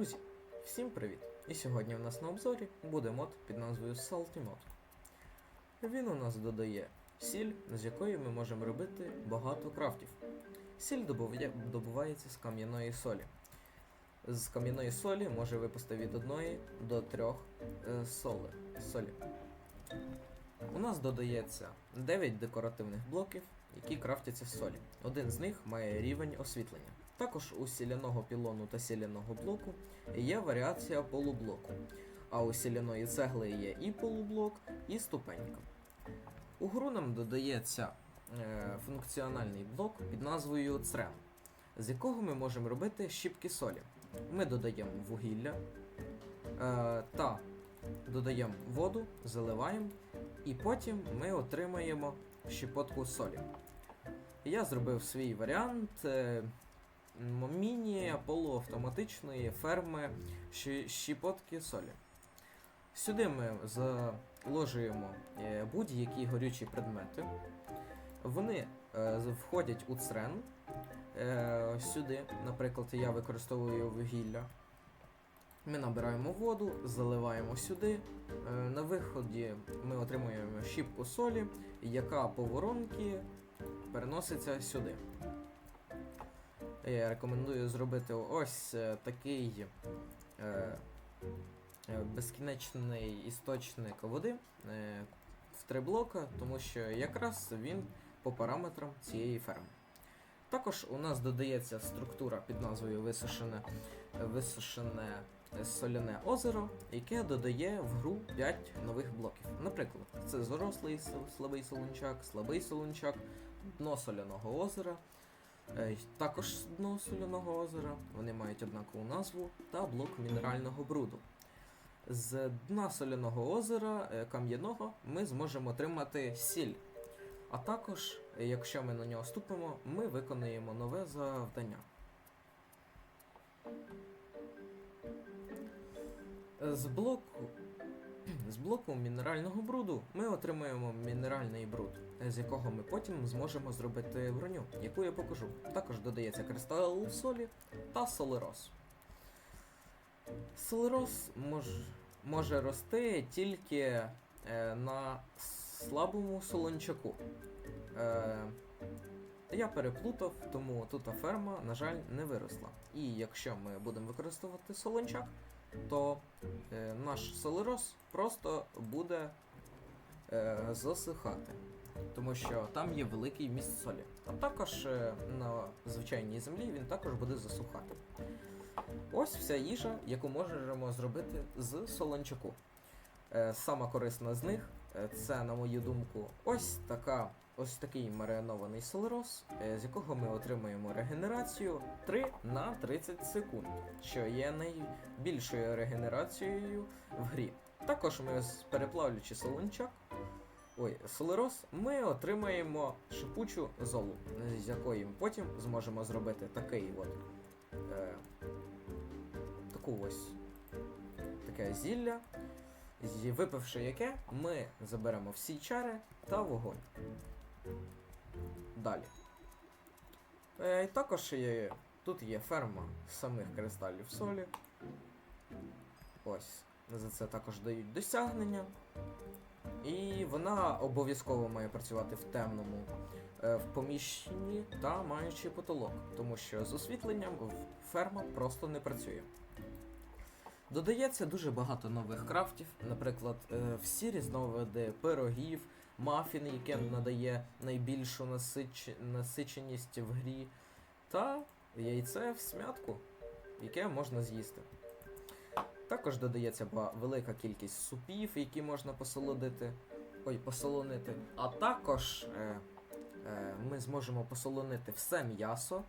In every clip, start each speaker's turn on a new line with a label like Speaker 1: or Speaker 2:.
Speaker 1: Друзі, всім привіт! І сьогодні у нас на обзорі буде мод під назвою Salty Mod. Він у нас додає сіль, з якої ми можемо робити багато крафтів. Сіль добувається з кам'яної солі. З кам'яної солі може випасти від 1 до 3 е, соли, солі. У нас додається 9 декоративних блоків, які крафтяться з солі. Один з них має рівень освітлення. Також у сіляного пілону та сіляного блоку є варіація полублоку, а у сіляної цегли є і полублок, і ступенька. У гру нам додається е, функціональний блок під назвою Црем, з якого ми можемо робити щіпки солі. Ми додаємо вугілля е, та додаємо воду, заливаємо, і потім ми отримаємо щепотку солі. Я зробив свій варіант е, міні полуавтоматичної ферми щ- щепотки солі. Сюди ми заложуємо е, будь-які горючі предмети. Вони е, входять у црен. Е, сюди, наприклад, я використовую вугілля. Ми набираємо воду, заливаємо сюди. На виході ми отримуємо щіпку солі, яка по воронці переноситься сюди. Я рекомендую зробити ось е, такий е, е, безкінечний істочник води е, в три блока, тому що якраз він по параметрам цієї ферми. Також у нас додається структура під назвою висушене, висушене соляне озеро, яке додає в гру 5 нових блоків. Наприклад, це зорослий с- слабий солончак, слабий солончак, дно соляного озера, е, також дно соляного озера, вони мають однакову назву, та блок мінерального бруду. З дна соляного озера е, кам'яного ми зможемо отримати сіль. А також, е, якщо ми на нього ступимо, ми виконаємо нове завдання. З блоку, з блоку мінерального бруду ми отримаємо мінеральний бруд, з якого ми потім зможемо зробити броню, яку я покажу. Також додається кристал солі та солероз. Солероз мож, може рости тільки е, на слабому солончаку. Е, я переплутав, тому тут ферма, на жаль, не виросла. І якщо ми будемо використовувати солончак, то е, наш солерос просто буде е, засихати. Тому що там є великий міст солі. А також е, на звичайній землі він також буде засухати. Ось вся їжа, яку можемо зробити з солончаку. Е, Сама корисна з них це, на мою думку, ось така. Ось такий маринований солероз, е, з якого ми отримуємо регенерацію 3 на 30 секунд, що є найбільшою регенерацією в грі. Також ми, переплавлюючи солончак, ой, солероз, ми отримаємо шипучу золу, з якої потім зможемо зробити такий от. Е, таку ось таке зілля, з- випивши яке, ми заберемо всі чари та вогонь. Далі. Е, також є, тут є ферма самих кристалів солі. Ось. За це також дають досягнення. І вона обов'язково має працювати в темному, е, в поміщенні та маючи потолок, тому що з освітленням ферма просто не працює. Додається дуже багато нових крафтів, наприклад, е, всі різновиди пирогів, мафін, яке надає найбільшу насич... насиченість в грі, та яйце в смятку, яке можна з'їсти. Також додається велика кількість супів, які можна посолодити. Ой, посолонити. А також е, е, ми зможемо посолонити все м'ясо,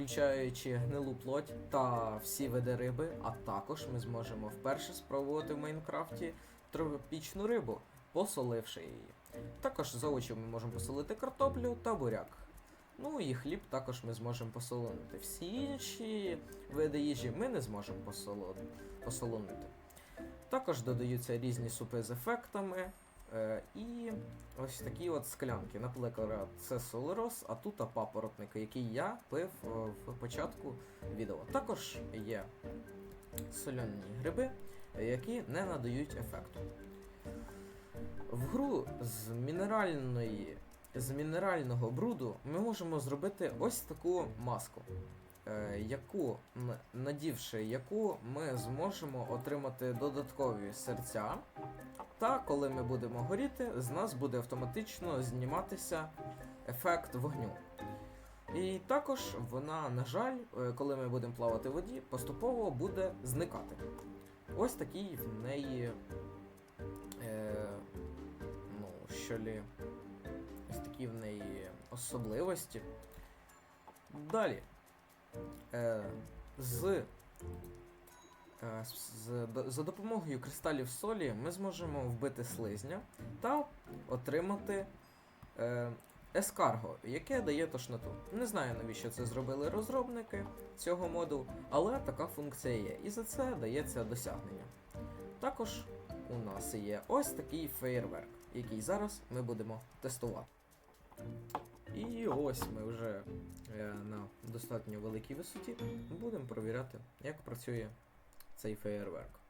Speaker 1: включаючи гнилу плоть та всі види риби. А також ми зможемо вперше спробувати в Майнкрафті тропічну рибу, посоливши її. Також з овочів ми можемо посолити картоплю та буряк. Ну і хліб також ми зможемо посолонити. Всі інші види їжі ми не зможемо посолонити. Також додаються різні супи з ефектами. Е, і ось такі от склянки. Наприклад, це солероз, а тут папоротники, який я пив е, в початку відео. Також є сольоні гриби, які не надають ефекту. В гру з мінеральної з мінерального бруду ми можемо зробити ось таку маску, е, яку, надівши яку, ми зможемо отримати додаткові серця. Та коли ми будемо горіти, з нас буде автоматично зніматися ефект вогню. І також вона, на жаль, е, коли ми будемо плавати в воді, поступово буде зникати. Ось такий в неї. Е, ну, що лі. Ось такі в неї особливості. Далі. Е, з, за допомогою кристалів солі ми зможемо вбити слизня та отримати е, ескарго, яке дає тошноту. Не знаю, навіщо це зробили розробники цього моду, але така функція є, і за це дається досягнення. Також у нас є ось такий феєрверк, який зараз ми будемо тестувати. І ось ми вже е, на достатньо великій висоті будемо перевіряти, як працює цей феєрверк.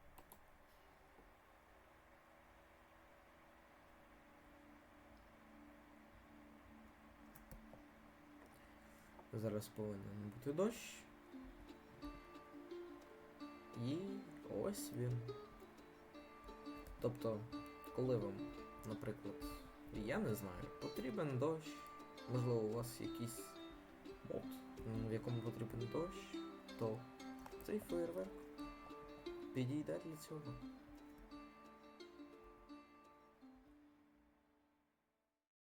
Speaker 1: Зараз повинен бути дощ. І ось він. Тобто, коли вам, наприклад, я не знаю, потрібен дощ, можливо, у вас якийсь мод, в якому потрібен дощ, то цей фейерверк Bilgiyi derli çabuk.